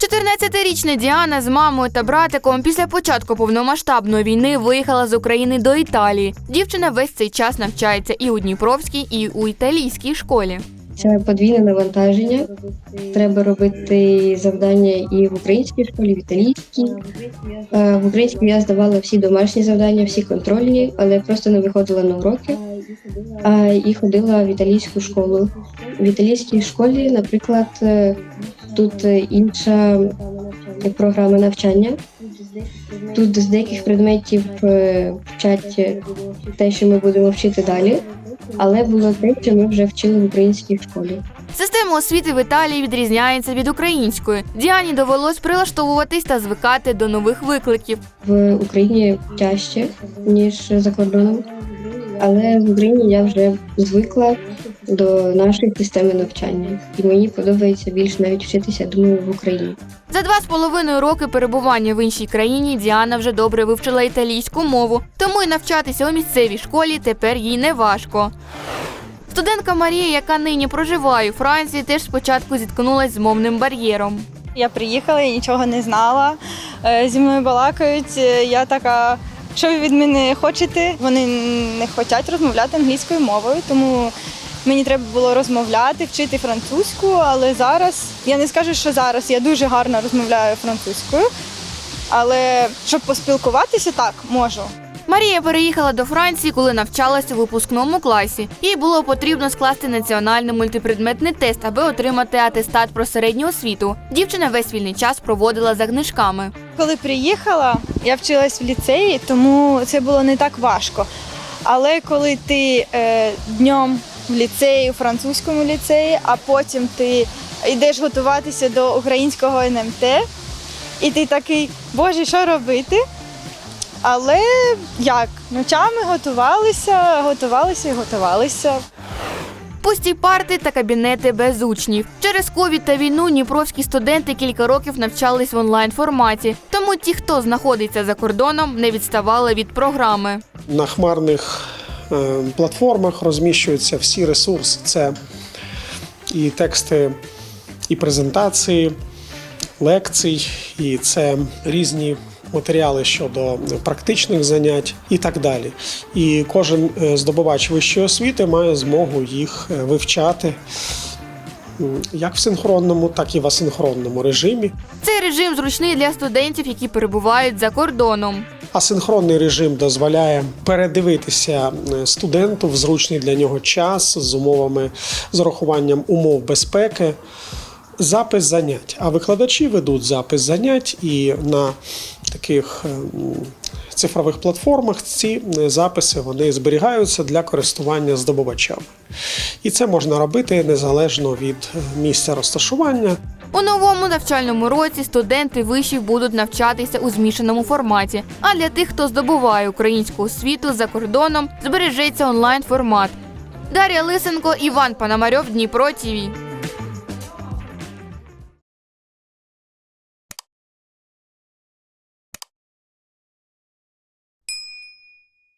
14-річна Діана з мамою та братиком після початку повномасштабної війни виїхала з України до Італії. Дівчина весь цей час навчається і у Дніпровській, і у італійській школі. Це подвійне навантаження. Треба робити завдання і в українській школі, і в італійській. Е, В українській я здавала всі домашні завдання, всі контрольні, але просто не виходила на уроки. І ходила в італійську школу. В італійській школі, наприклад, е, тут е, інша програма навчання. Тут з деяких предметів е, вчать е, те, що ми будемо вчити далі, але було те, що ми вже вчили в українській школі. Система освіти в Італії відрізняється від української. Діані довелось прилаштовуватись та звикати до нових викликів. В Україні тяжче, ніж за кордоном. Але в Україні я вже звикла до нашої системи навчання, і мені подобається більш навіть вчитися, думаю, в Україні. За два з половиною роки перебування в іншій країні Діана вже добре вивчила італійську мову, тому й навчатися у місцевій школі тепер їй не важко. Студентка Марія, яка нині проживає у Франції, теж спочатку зіткнулася з мовним бар'єром. Я приїхала, я нічого не знала. Е, Зі мною балакають. е, Я така, що ви від мене хочете? Вони не хочуть розмовляти англійською мовою, тому мені треба було розмовляти, вчити французьку. Але зараз я не скажу, що зараз я дуже гарно розмовляю французькою, але щоб поспілкуватися, так можу. Марія переїхала до Франції, коли навчалася у випускному класі. Їй було потрібно скласти національний мультипредметний тест, аби отримати атестат про середню освіту. Дівчина весь вільний час проводила за книжками. Коли приїхала, я вчилась в ліцеї, тому це було не так важко. Але коли ти е, днем в ліцеї, у французькому ліцеї, а потім ти йдеш готуватися до українського НМТ, і ти такий, боже, що робити? Але як? Ночами готувалися, готувалися і готувалися. Пусті парти та кабінети без учнів. Через ковід та війну дніпровські студенти кілька років навчались в онлайн форматі. Тому ті, хто знаходиться за кордоном, не відставали від програми. На хмарних е, платформах розміщуються всі ресурси. Це і тексти, і презентації, лекцій, і це різні матеріали щодо практичних занять і так далі. І кожен е, здобувач вищої освіти має змогу їх е, вивчати як в синхронному, так і в асинхронному режимі. Цей режим зручний для студентів, які перебувають за кордоном. Асинхронний режим дозволяє передивитися е, студенту в зручний для нього час з умовами з урахуванням умов безпеки. Запис занять. А викладачі ведуть запис занять і на таких е, цифрових платформах ці е, записи вони зберігаються для користування здобувачами. І це можна робити незалежно від е, місця розташування. У новому навчальному році студенти вишів будуть навчатися у змішаному форматі. А для тих, хто здобуває українську освіту за кордоном, збережеться онлайн формат. Дар'я Лисенко, Іван Пономарьов, Дніпро ТІВІ.